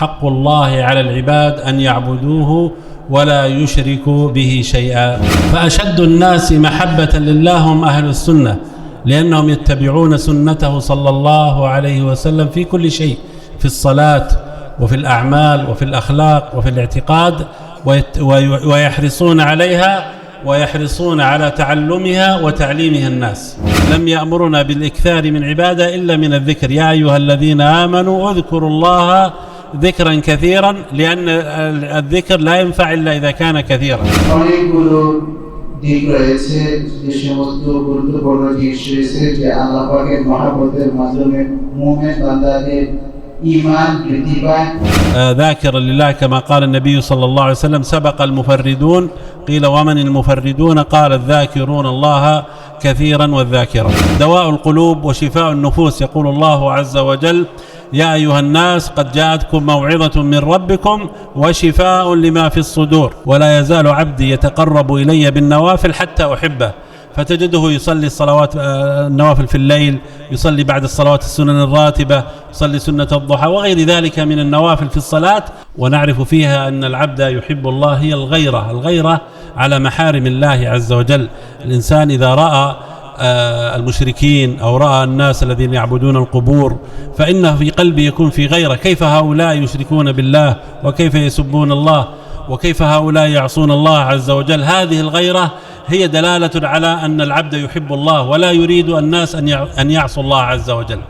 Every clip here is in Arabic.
حق الله على العباد أن يعبدوه ولا يشركوا به شيئا. فأشد الناس محبة لله هم أهل السنة لأنهم يتبعون سنته صلى الله عليه وسلم في كل شيء في الصلاة وفي الأعمال وفي الأخلاق وفي الاعتقاد ويحرصون عليها ويحرصون على تعلمها وتعليمها الناس. لم يأمرنا بالإكثار من عبادة إلا من الذكر. يا أيها الذين آمنوا اذكروا الله ذكرا كثيرا لأن الذكر لا ينفع إلا إذا كان كثيرا অনেকগুলো দিক রয়েছে যে সমস্ত গুরুত্বপূর্ণ দিক রয়েছে যে আল্লাহ পাকের মহাব্বতের মাধ্যমে মুমিন বান্দাদের ঈমান বৃদ্ধি পায় آه، ذاكرا لله كما قال النبي صلى الله عليه وسلم سبق المفردون قيل ومن المفردون قال الذاكرون الله كثيرا والذاكرة دواء القلوب وشفاء النفوس يقول الله عز وجل يا أيها الناس قد جاءتكم موعظة من ربكم وشفاء لما في الصدور ولا يزال عبدي يتقرب إلي بالنوافل حتى أحبه. فتجده يصلي الصلوات آه، النوافل في الليل يصلي بعد الصلوات السنن الراتبة يصلي سنة الضحى وغير ذلك من النوافل في الصلاة. ونعرف فيها أن العبد يحب الله هي الغيرة الغيرة على محارم الله عز وجل. الإنسان إذا رأى المشركين أو رأى الناس الذين يعبدون القبور فإنه في قلبه يكون في غيرة كيف هؤلاء يشركون بالله وكيف يسبون الله وكيف هؤلاء يعصون الله عز وجل هذه الغيرة هي دلالة على أن العبد يحب الله ولا يريد الناس أن يع- أن يعصوا الله عز وجل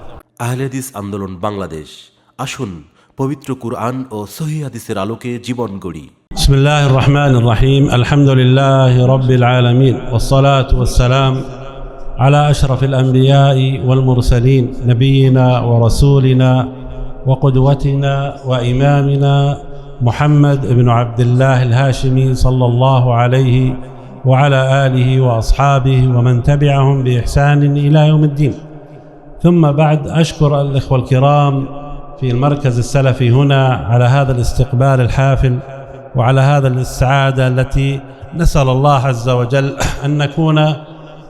আহলেদিস আন্দোলন বাংলাদেশ আসুন পবিত্র কুরআন ও সহি হাদিসের আলোকে জীবন গড়ি بسم الله الرحمن الرحيم الحمد لله رب العالمين والصلاة والسلام على أشرف الأنبياء والمرسلين نبينا ورسولنا وقدوتنا وإمامنا محمد بن عبد الله الهاشمي صلى الله عليه وعلى آله وأصحابه ومن تبعهم بإحسان إلى يوم الدين. ثم بعد أشكر الإخوة الكرام في المركز السلفي هنا على هذا الاستقبال الحافل وعلى هذا السعادة التي نسأل الله عز وجل أن نكون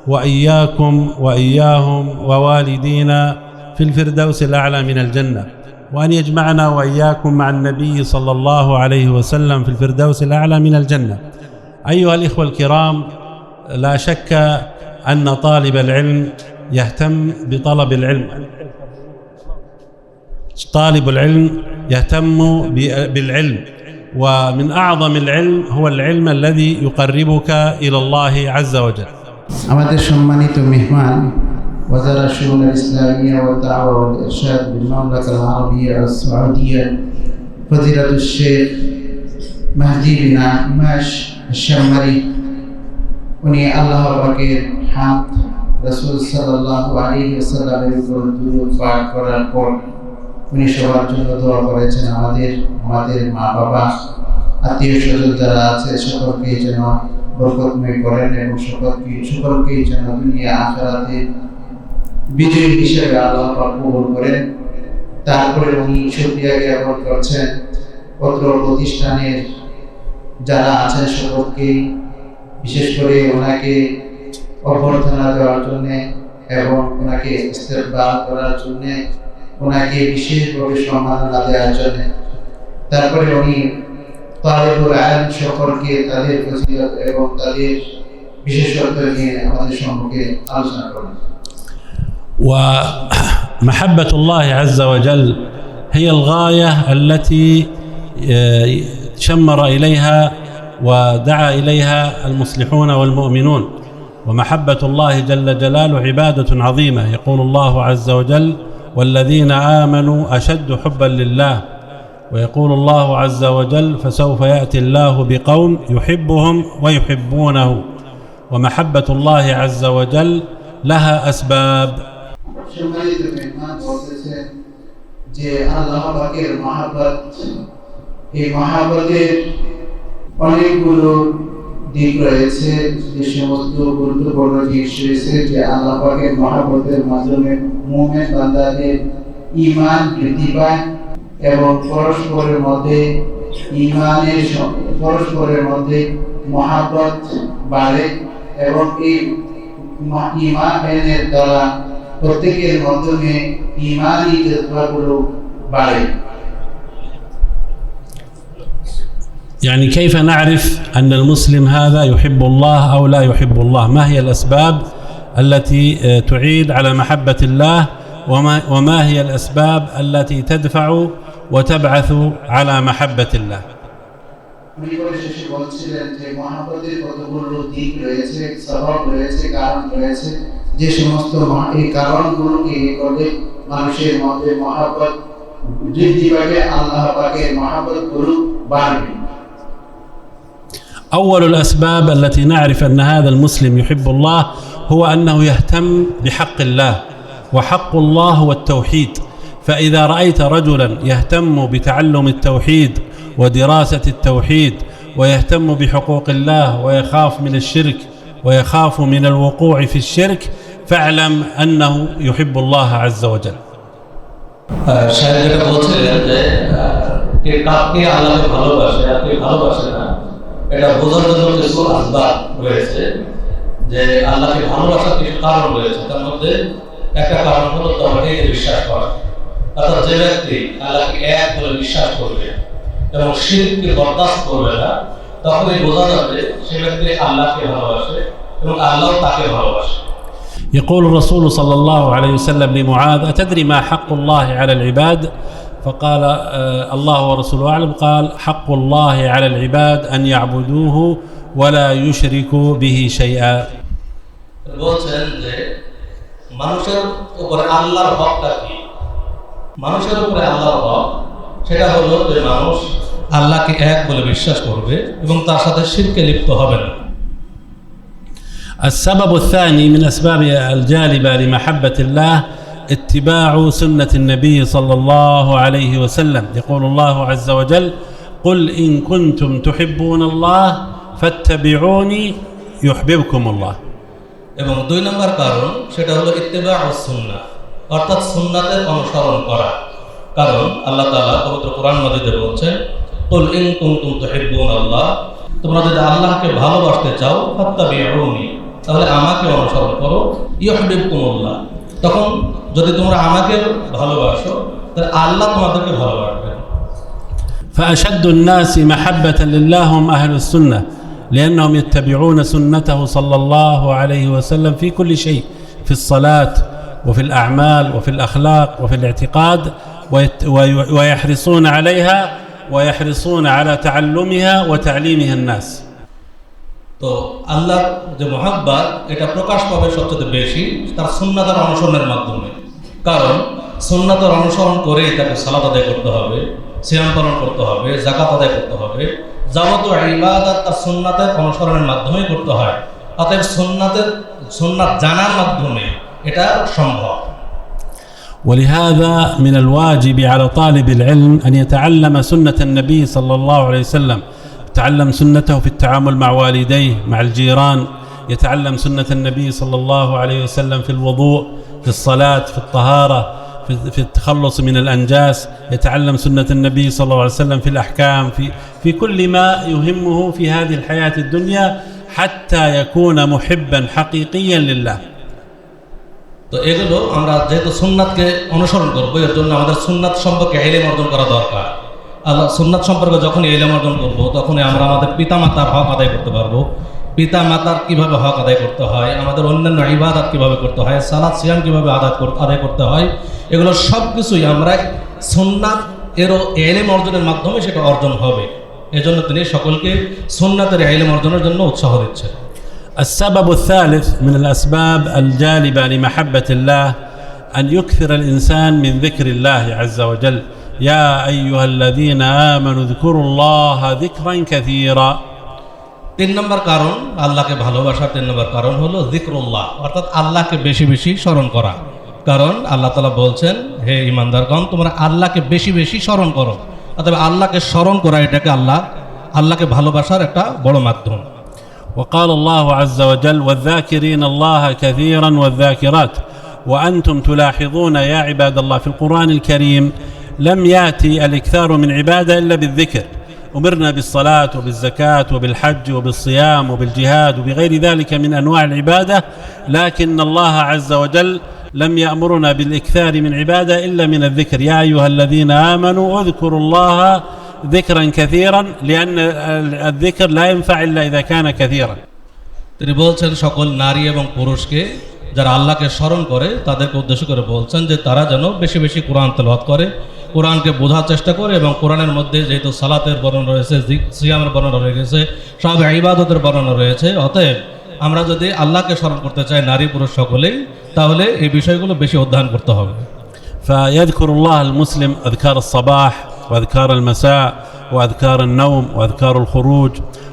وإياكم وإياهم ووالدينا في الفردوس الأعلى من الجنة. وأن يجمعنا وإياكم مع النبي صلى الله عليه وسلم في الفردوس الأعلى من الجنة. أيها الإخوة الكرام لا شك أن طالب العلم يهتم بطلب العلم. طالب العلم يهتم بالعلم. ومن أعظم العلم هو العلم الذي يقربك إلى الله عز وجل. আমাদের সম্মানিত মেহমান وزارة الشؤون الإسلامية والدعوة والإرشاد بالمملكة العربية السعودية فضيلة الشيخ مهدي بن عماش الشمري উনি আল্লাহ পাকের হাত রাসূল সাল্লাল্লাহু আলাইহি ওয়াসাল্লামের উপর দুরূদ পাঠ করার পর উনি সবার জন্য দোয়া করেছেন আমাদের আমাদের মা বাবা আত্মীয় স্বজন যারা আছে সকলকে যেন বরকতময় করেন এবং সকলকে সকলকেই যেন দুনিয়া আখেরাতে বিজয়ী হিসেবে আল্লাহ পাক কবুল করেন। তারপরে উনি শুকরিয়া জ্ঞাপন করছেন। পত্র প্রতিষ্ঠানের যারা আছেন সকলকে, বিশেষ করে ওনাকে অভ্যর্থনা দেওয়ার জন্য এবং ওনাকে ইস্তেকবাল করার জন্য, ওনাকে বিশেষভাবে সম্মাননা দেওয়ার জন্য। তারপরে উনি তালেবুল আলম সকলকে তাদের ফজিলত এবং তাদের বিশেষত্ব নিয়ে আমাদের সম্মুখে আলোচনা করেন ومحبة الله عز وجل هي الغاية التي آه، شمر إليها ودعا إليها المصلحون والمؤمنون ومحبة الله جل جلاله عبادة عظيمة يقول الله عز وجل والذين آمنوا أشد حبا لله ويقول الله عز وجل فسوف يأتي الله بقوم يحبهم ويحبونه ومحبة الله عز وجل لها أسباب সম্মানিত মেহমান বলতেছেন যে আল্লাহ পাকের মহাব্বত এই মহাব্বতের অনেকগুলো দিক রয়েছে যে সমস্ত গুরুত্বপূর্ণ দিক রয়েছে যে আল্লাহ পাকের মহাব্বতের মাধ্যমে মুমিন বান্দাদের ঈমান বৃদ্ধি পায় এবং পরস্পরের মধ্যে ঈমানের স- পরস্পরের মধ্যে মহাব্বত বাড়ে এবং এই মা- ঈমানের দ্বারা প্রত্যেকের মাধ্যমে ইমানই জজবাগুলো বাড়ে يعني كيف نعرف أن المسلم هذا يحب الله أو لا يحب الله ما هي الأسباب التي آه، تعيد على محبة الله وما, وما هي الأسباب التي تدفع وتبعث على محبة الله উনি পরিশেষে বলছিলেন যে মহাপদের কতগুলো দিক রয়েছে স্বভাব রয়েছে কারণ রয়েছে যে সমস্ত মহা- এই কারণগুলোকে এ করলে মানুষের মধ্যে মহাপত বৃদ্ধি পাবে আল্লাহ পাকের মহাপত গুলো বাড়বে أول الأسباب التي نعرف أن هذا المسلم يحب الله هو أنه يهتم بحق الله وحق الله هو التوحيد فإذا رأيت رجلا يهتم بتعلم التوحيد ودراسة التوحيد ويهتم بحقوق الله ويخاف من الشرك ويخاف من الوقوع في الشرك فاعلم أنه يحب الله عز وجل আহ, সাহেব যেটা বলছিলেন যে আহ, কে কাকে আল্লাহকে ভালোবাসে আর কে ভালোবাসে না এটা বোঝার জন্য কিছু আসবাব রয়েছে যে আল্লাহকে ভালোবাসার কিছু কারণ রয়েছে তার মধ্যে একটা কারণ হলো তৌহিদে বিশ্বাস করা অর্থাৎ যে ব্যক্তি আল্লাহকে এক বলে বিশ্বাস করবে এবং শিরকে বরদাস্ত করবে না তখনই বোঝা যাবে সে ব্যক্তি আল্লাহকে ভালোবাসে এবং আল্লাহ তাকে ভালোবাসে يقول الرسول صلى الله عليه وسلم لمعاذ أتدري ما حق الله على العباد فقال آه الله ورسوله أعلم قال حق الله على العباد أن يعبدوه ولا يشركوا به شيئا বলছেন যে মানুষের উপরে আল্লাহর হকটা কি মানুষের উপরে আল্লাহর হক সেটা হলো যে মানুষ আল্লাহকে এক বলে বিশ্বাস করবে এবং তার সাথে শিরকে লিপ্ত হবে না السبب الثاني من أسباب الجالبة لمحبة الله اتباع سنة النبي صلى الله عليه وسلم يقول الله عز وجل قل إن كنتم تحبون الله فاتبعوني يحببكم الله এবং দুই নম্বর কারণ সেটা হলো ইত্তেবা ও সুন্না অর্থাৎ সুন্নাতের অনুসরণ করা কারণ আল্লাহ তাআলা পবিত্র কোরআন মাজিদে বলছেন কুল ইন কুনতুম তুহিব্বুন আল্লাহ তোমরা যদি আল্লাহকে ভালোবাসতে চাও ফাত্তাবিউনি তাহলে আমাকে অনুসরণ করো ইউহিব্বুকুমুল্লাহ তখন যদি তোমরা আমাকে ভালোবাসো তাহলে আল্লাহ তোমাদেরকে ভালোবাসবেন فأشد الناس محبة لله هم أهل السنة لأنهم يتبعون سنته صلى الله عليه وسلم في كل شيء في الصلاة وفي الأعمال وفي الأخلاق وفي الاعتقاد ويت- وي- ويحرصون عليها ويحرصون على تعلمها وتعليمها الناس তো আল্লাহর যে মহাব্বাত এটা প্রকাশ পাবে সবচেয়ে বেশি তার সুন্নাতের অনুসরণের মাধ্যমে কারণ সুন্নাতের অনুসরণ করেই তাকে সালাদ আদায় করতে হবে সিয়াম পালন করতে হবে জাকাত আদায় করতে হবে যাবতীয় ইবাদত তার সুন্নাতের অনুসরণের মাধ্যমেই করতে হয় অতএব সুন্নাতের সুন্নাত জানার মাধ্যমে এটা সম্ভব ولهذا من الواجب على طالب العلم أن يتعلم سنة النبي صلى الله عليه وسلم يتعلم سنته في التعامل مع والديه مع الجيران يتعلم سنة النبي صلى الله عليه وسلم في الوضوء في الصلاة في الطهارة في في التخلص من الأنجاس يتعلم سنة النبي صلى الله عليه وسلم في الأحكام في في كل ما يهمه في هذه الحياة الدنيا حتى يكون محبا حقيقيا لله তো এগুলো আমরা যেহেতু সুন্নাতকে অনুসরণ করব, এর জন্য আমাদের সুন্নাত সম্পর্কে এলেম অর্জন করা দরকার। আল্লাহ সুন্নাত সম্পর্কে যখন এলেম অর্জন করব, তখনই আমরা আমাদের পিতা মাতার হক আদায় করতে পারব। পিতা মাতার কীভাবে হক আদায় করতে হয়, আমাদের অন্যান্য ইবাদত কীভাবে করতে হয় সালাদ সিয়াম কীভাবে আদায় আদায় করতে হয়, এগুলো সব কিছুই আমরা সুন্নাত এরও এলেম অর্জনের মাধ্যমে সেটা অর্জন হবে। এজন্য তিনি সকলকে সুন্নাতের এলেম অর্জনের জন্য উৎসাহ দিচ্ছেন। السبب الثالث من الاسباب الجالبه لمحبه الله ان يكثر الانسان من ذكر الله عز وجل يا ايها الذين امنوا اذكروا الله ذكرا كثيرا তিন নম্বর কারণ আল্লাহকে ভালোবাসার তিন নম্বর কারণ হলো জিক্রুল্লাহ অর্থাৎ আল্লাহকে বেশি বেশি স্মরণ করা কারণ আল্লাহ তালা বলছেন হে ইমানদারগণ তোমরা আল্লাহকে বেশি বেশি স্মরণ করো অথবা আল্লাহকে স্মরণ করা এটাকে আল্লাহ আল্লাহকে ভালোবাসার একটা বড় মাধ্যম وقال الله عز وجل والذاكرين الله كثيرا والذاكرات. وأنتم تلاحظون يا عباد الله في القرآن الكريم لم يأتي الإكثار من عبادة إلا بالذكر. أمرنا بالصلاة وبالزكاة وبالحج وبالصيام وبالجهاد وبغير ذلك من أنواع العبادة لكن الله عز وجل لم يأمرنا بالإكثار من عبادة إلا من الذكر. يا أيها الذين آمنوا اذكروا الله ذكرا كثيرا لأن الذكر لا ينفع إلا إذا كان كثيرا তিনি বলছেন সকল নারী এবং পুরুষকে যারা আল্লাহকে স্মরণ করে তাদেরকে উদ্দেশ্য করে বলছেন যে তারা যেন বেশি বেশি কোরআন তেলাওয়াত করে কোরআনকে বোঝার চেষ্টা করে এবং কোরআনের মধ্যে যেহেতু সালাতের বর্ণনা রয়েছে জি- সিয়ামের বর্ণনা রয়েছে সব ইবাদতের বর্ণনা রয়েছে অতএব আমরা যদি আল্লাহকে স্মরণ করতে চাই নারী পুরুষ সকলেই তাহলে এই বিষয়গুলো বেশি অধ্যয়ন করতে হবে فيذكر الله المسلم أذكار الصباح وأذكار المساء وأذكار النوم وأذكار الخروج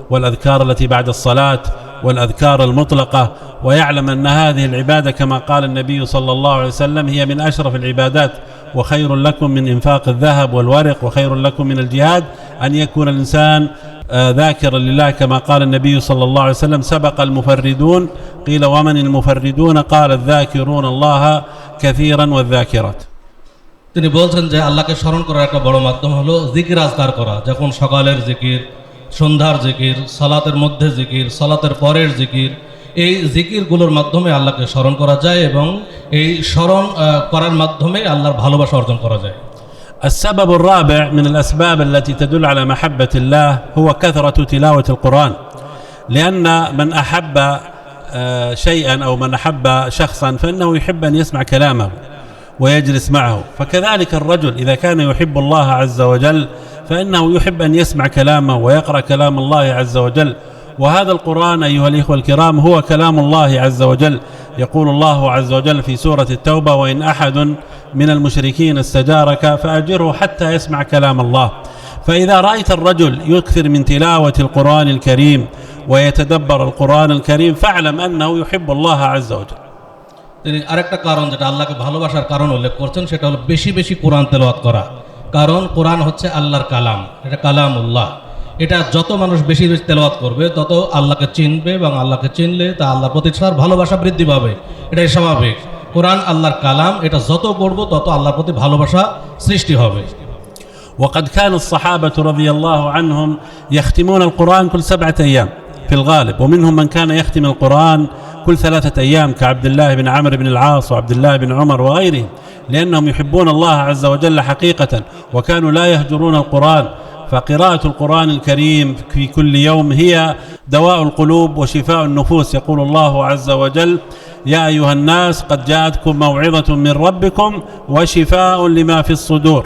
والأذكار التي بعد الصلاة والأذكار المطلقة. ويعلم أن هذه العبادة كما قال النبي صلى الله عليه وسلم هي من أشرف العبادات. وخير لكم من إنفاق الذهب والورق وخير لكم من الجهاد أن يكون الإنسان آه، ذاكرا لله كما قال النبي صلى الله عليه وسلم سبق المفردون. قيل ومن المفردون؟ قال الذاكرون الله كثيرا والذاكرات. তিনি বলছেন যে আল্লাহকে স্মরণ করার একটা বড় মাধ্যম হলো জিকির আজকার করা যখন সকালের জিকির সন্ধ্যার জিকির সালাতের মধ্যে জিকির সালাতের পরের জিকির এই জিকিরগুলোর মাধ্যমে আল্লাহকে স্মরণ করা যায় এবং এই স্মরণ আহ, করার মাধ্যমে আল্লাহর ভালোবাসা অর্জন করা যায় السبب الرابع من الأسباب التي تدل على محبة الله هو كثرة تلاوة القرآن لأن من أحب آه، شيئا أو من أحب شخصا فإنه يحب أن يسمع كلامه ويجلس معه. فكذلك الرجل إذا كان يحب الله عز وجل فإنه يحب أن يسمع كلامه ويقرأ كلام الله عز وجل. وهذا القرآن أيها الإخوة الكرام هو كلام الله عز وجل. يقول الله عز وجل في سورة التوبة وإن أحد من المشركين استجارك فأجره حتى يسمع كلام الله. فإذا رأيت الرجل يكثر من تلاوة القرآن الكريم ويتدبر القرآن الكريم فاعلم أنه يحب الله عز وجل. তিনি আরেকটা কারণ যেটা আল্লাহকে ভালোবাসার কারণ উল্লেখ করছেন সেটা হলো বেশি বেশি কোরআন তেলাওয়াত করা কারণ কোরআন হচ্ছে আল্লাহর কালাম এটা কালাম উল্লাহ এটা যত মানুষ বেশি বেশি তেলাওয়াত করবে তত আল্লাহকে চিনবে এবং আল্লাহকে চিনলে তা আল্লাহর প্রতি তার ভালোবাসা বৃদ্ধি পাবে এটাই স্বাভাবিক কোরআন আল্লাহর কালাম এটা যত পড়বো তত আল্লাহর প্রতি ভালোবাসা সৃষ্টি হবে وقد كان الصحابة رضي الله عنهم يختمون القرآن كل سبعة أيام في الغالب ومنهم من كان يختم القرآن كل ثلاثة أيام كعبد الله بن عمرو بن العاص وعبد الله بن عمر وغيرهم لأنهم يحبون الله عز وجل حقيقة وكانوا لا يهجرون القرآن فقراءة القرآن الكريم في كل يوم هي دواء القلوب وشفاء النفوس يقول الله عز وجل يا أيها الناس قد جاءتكم موعظة من ربكم وشفاء لما في الصدور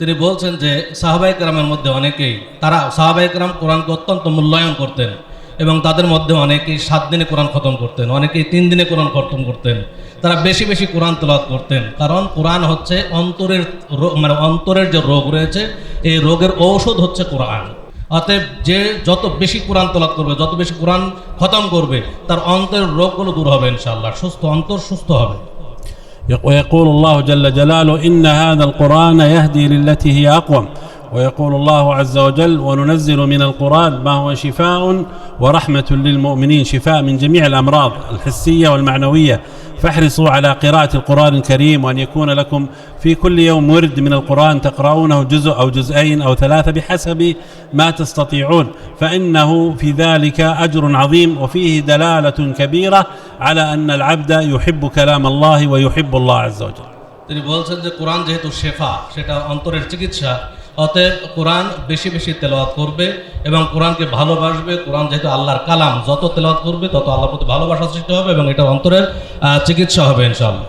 তিনি বলছেন যে সাহাবাই কেরামের মধ্যে অনেকেই তারা সাহাবাই কেরাম কোরআনকে অত্যন্ত মূল্যায়ন করতেন এবং তাদের মধ্যে অনেকেই সাত দিনে কোরআন খতম করতেন অনেকেই তিন দিনে কোরআন খতম করতেন তারা বেশি বেশি কোরআন তেলাওয়াত করতেন কারণ কোরআন হচ্ছে অন্তরের রোগ মানে অন্তরের যে রোগ রয়েছে এই রোগের ঔষধ হচ্ছে কোরআন অতএব যে যত বেশি কোরআন তেলাওয়াত করবে যত বেশি কোরআন খতম করবে তার অন্তরের রোগগুলো দূর হবে ইনশাআল্লাহ সুস্থ অন্তর সুস্থ হবে ويقول الله جل جلاله إن هذا القرآن يهدي للتي هي أقوم ويقول الله عز وجل وننزل من القرآن ما هو شفاء ورحمة للمؤمنين شفاء من جميع الأمراض الحسية والمعنوية فاحرصوا على قراءة القرآن الكريم وأن يكون لكم في كل يوم ورد من القرآن تقرؤونه جزء أو جزئين أو ثلاثة بحسب ما تستطيعون فإنه في ذلك أجر عظيم وفيه دلالة كبيرة على أن العبد يحب كلام الله ويحب الله عز وجل তিনি বলছেন যে কোরআন যেহেতু শেফা সেটা অন্তরের চিকিৎসা অতএব কোরআন বেশি বেশি তেলাওয়াত করবে এবং কোরআনকে ভালোবাসবে কোরআন যেহেতু আল্লাহর কালাম যত তেলাওয়াত করবে তত আল্লাহর প্রতি ভালোবাসা সৃষ্টি হবে এবং এটা অন্তরের আহ, চিকিৎসা হবে ইনশাআল্লাহ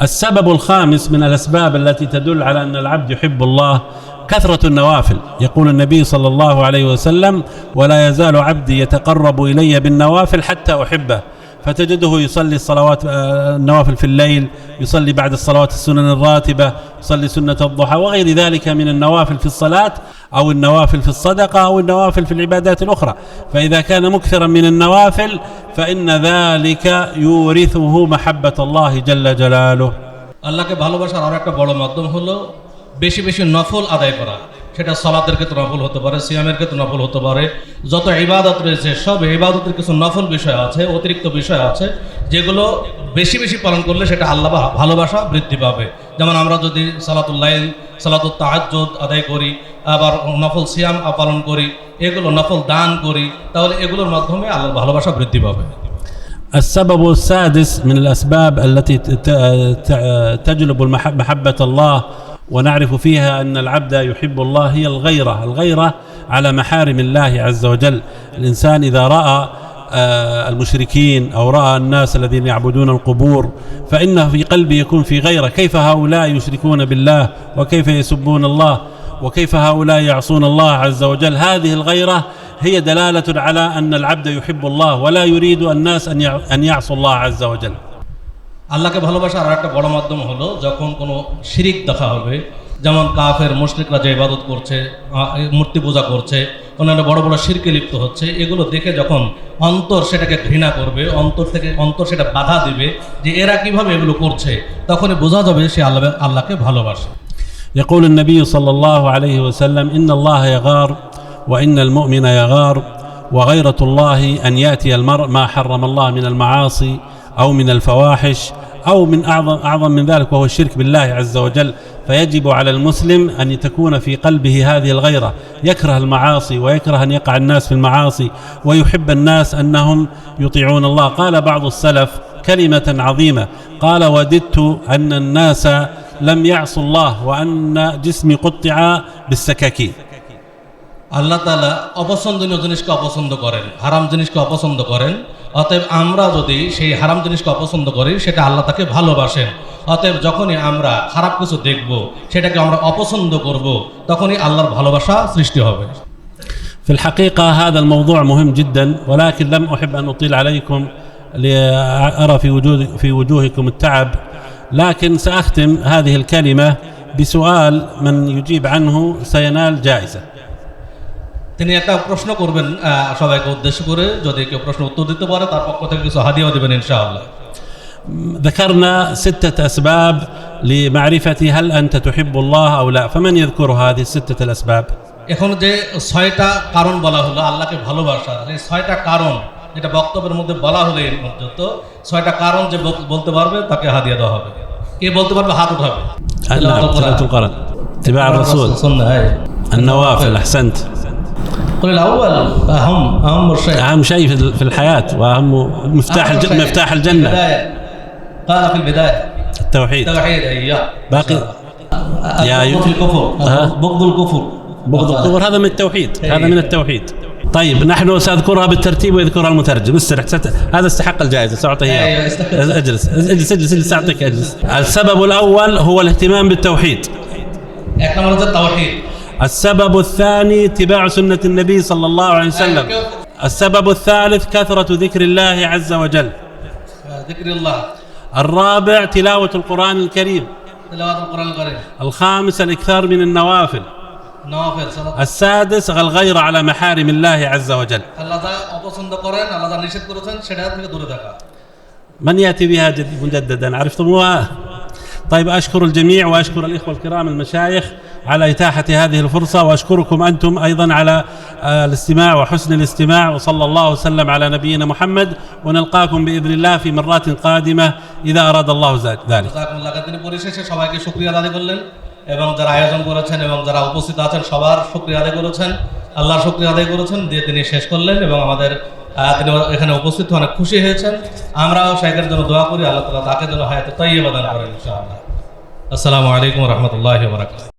السبب الخامس من الأسباب التي تدل على أن العبد يحب الله كثرة النوافل يقول النبي صلى الله عليه وسلم ولا يزال عبدي يتقرب إلي بالنوافل حتى أحبه فتجده يصلي الصلوات آه، النوافل في الليل يصلي بعد الصلوات السنن الراتبة يصلي سنة الضحى وغير ذلك من النوافل في الصلاة أو النوافل في الصدقة أو النوافل في العبادات الأخرى فإذا كان مكثرا من النوافل فإن ذلك يورثه محبة الله جل جلاله আল্লাহকে ভালোবাসার আরো একটা বড় মাধ্যম হলো বেশি বেশি নফল আদায় করা সেটা সলাতের ক্ষেত্রে নফল হতে পারে সিয়ামের ক্ষেত্রে নফল হতে পারে যত ইবাদত রয়েছে সব ইবাদতের কিছু নফল বিষয় আছে অতিরিক্ত বিষয় আছে যেগুলো বেশি বেশি পালন করলে সেটা আল্লাহ ভা- ভালোবাসা বৃদ্ধি পাবে যেমন আমরা যদি সালাতুল্লাইল সালাতুল তাহাজ্জুদ আদায় করি আবার নফল সিয়াম পালন করি এগুলো নফল দান করি তাহলে এগুলোর মাধ্যমে আল্লাহর ভালোবাসা বৃদ্ধি পাবে السبب السادس من الأسباب التي ت- ت- تجلب المح- محبة الله ونعرف فيها أن العبد يحب الله هي الغيرة. الغيرة على محارم الله عز وجل. الإنسان إذا رأى آه، المشركين أو رأى الناس الذين يعبدون القبور فإنه في قلبه يكون في غيرة. كيف هؤلاء يشركون بالله؟ وكيف يسبون الله؟ وكيف هؤلاء يعصون الله عز وجل؟ هذه الغيرة هي دلالة على أن العبد يحب الله ولا يريد الناس أن يع- أن يعصوا الله عز وجل. আল্লাহকে ভালোবাসার আর একটা বড় মাধ্যম হলো যখন কোনো শিরিক দেখা হবে যেমন কাফের মুশরিকরা যে ইবাদত করছে আহ, মূর্তি পূজা করছে অন্যান্য বড় বড় শিরকে লিপ্ত হচ্ছে এগুলো দেখে যখন অন্তর সেটাকে ঘৃণা করবে অন্তর থেকে অন্তর সেটা বাধা দিবে যে এরা কিভাবে এগুলো করছে তখনই বোঝা যাবে সে আল্লাহ আল্লাহকে ভালোবাসে يقول النبي صلى الله عليه وسلم إن الله يغار وإن المؤمن يغار وغيرة الله أن يأتي المرء ما حرم الله من المعاصي أو من الفواحش أو من أعظم أعظم من ذلك وهو الشرك بالله عز وجل. فيجب على المسلم أن تكون في قلبه هذه الغيرة. يكره المعاصي ويكره أن يقع الناس في المعاصي ويحب الناس أنهم يطيعون الله. قال بعض السلف كلمة عظيمة. قال وددت أن الناس لم يعصوا الله وأن جسمي قطع بالسكاكين. আল্লাহ তালা অপছন্দনীয় জিনিসকে অপছন্দ করেন হারাম জিনিসকে অপছন্দ করেন অতএব আমরা যদি সেই হারাম জিনিসকে অপছন্দ করি সেটা আল্লাহ তাকে ভালোবাসেন অতএব যখনই আমরা খারাপ কিছু দেখব সেটাকে আমরা অপছন্দ করব তখনই আল্লাহর ভালোবাসা সৃষ্টি হবে في الحقيقة هذا الموضوع مهم جدا ولكن لم أحب أن أطيل عليكم لأرى في وجود في وجوهكم التعب لكن سأختم هذه الكلمة بسؤال من يجيب عنه سينال جائزة তিনি একটা প্রশ্ন করবেন আহ, সবাইকে উদ্দেশ্য করে যদি কেউ প্রশ্ন উত্তর দিতে পারে তার পক্ষ থেকে কিছু হাদিয়াও দেবেন ইনশাআল্লাহ ذكرنا ستة أسباب لمعرفة هل أنت تحب الله أو لا فمن يذكر هذه الستة الأسباب এখন যে ছয়টা কারণ বলা হলো আল্লাহকে ভালোবাসা এই ছয়টা কারণ যেটা বক্তব্যের মধ্যে বলা হলো এর পর্যন্ত ছয়টা কারণ যে বল- বলতে পারবে তাকে হাদিয়া দেওয়া হবে কে বলতে পারবে হাত উঠাবে نعم تلاوة القرآن اتباع الرسول সুন্নাহ, হ্যাঁ। النوافل أحسنت قل الأول أهم أهم شيء أهم شيء في الحياة وأهم مفتاح الج... مفتاح الجنة. البداية. قال في البداية. التوحيد. التوحيد أيوه. باقي. يا بغض الكفر. بغض الكفر. بغض الكفر هذا من التوحيد إيه. هذا من التوحيد. طيب نحن سأذكرها بالترتيب ويذكرها المترجم. استحق هذا استحق الجائزة سأعطيه اياها إيه، إيه، اجلس اجلس اجلس اجلس اعطيك اجلس. السبب الأول هو الاهتمام بالتوحيد. إحنا مرض التوحيد. السبب الثاني اتباع سنة النبي صلى الله عليه وسلم. أيوة، السبب الثالث كثرة ذكر الله عز وجل. ذكر الله. الرابع تلاوة القرآن الكريم. تلاوة القرآن الكريم. الخامس الإكثار من النوافل. النوافل السادس الغير على محارم الله عز وجل. من يأتي بها مجددا؟ عرفتموها طيب أشكر الجميع وأشكر الإخوة الكرام المشايخ. على إتاحة هذه الفرصة وأشكركم أنتم أيضا على آه، الاستماع وحسن الاستماع وصلى الله وسلم على نبينا محمد ونلقاكم بإذن الله في مرات قادمة إذا أراد الله ذا- ذلك জাযাকুমুল্লাহ তিনি পরিশেষে সবাইকে শুকরিয়া আদায় করলেন এবং যারা আয়োজন করেছেন এবং যারা উপস্থিত আছেন সবার শুকরিয়া আদায় করেছেন আল্লাহর শুকরিয়া আদায় করেছেন দিয়ে তিনি শেষ করলেন এবং আমাদের আহ, তিনি এখানে উপস্থিত হয়ে অনেক খুশি হয়েছেন আমরাও শেখের জন্য দোয়া করি আল্লাহ তালা তাকে যেন হায়াতে তাইয়ে বাদান করেন ইনশাআল্লাহ আসসালামু আলাইকুম রহমতুল্লাহ বারাকাতুহু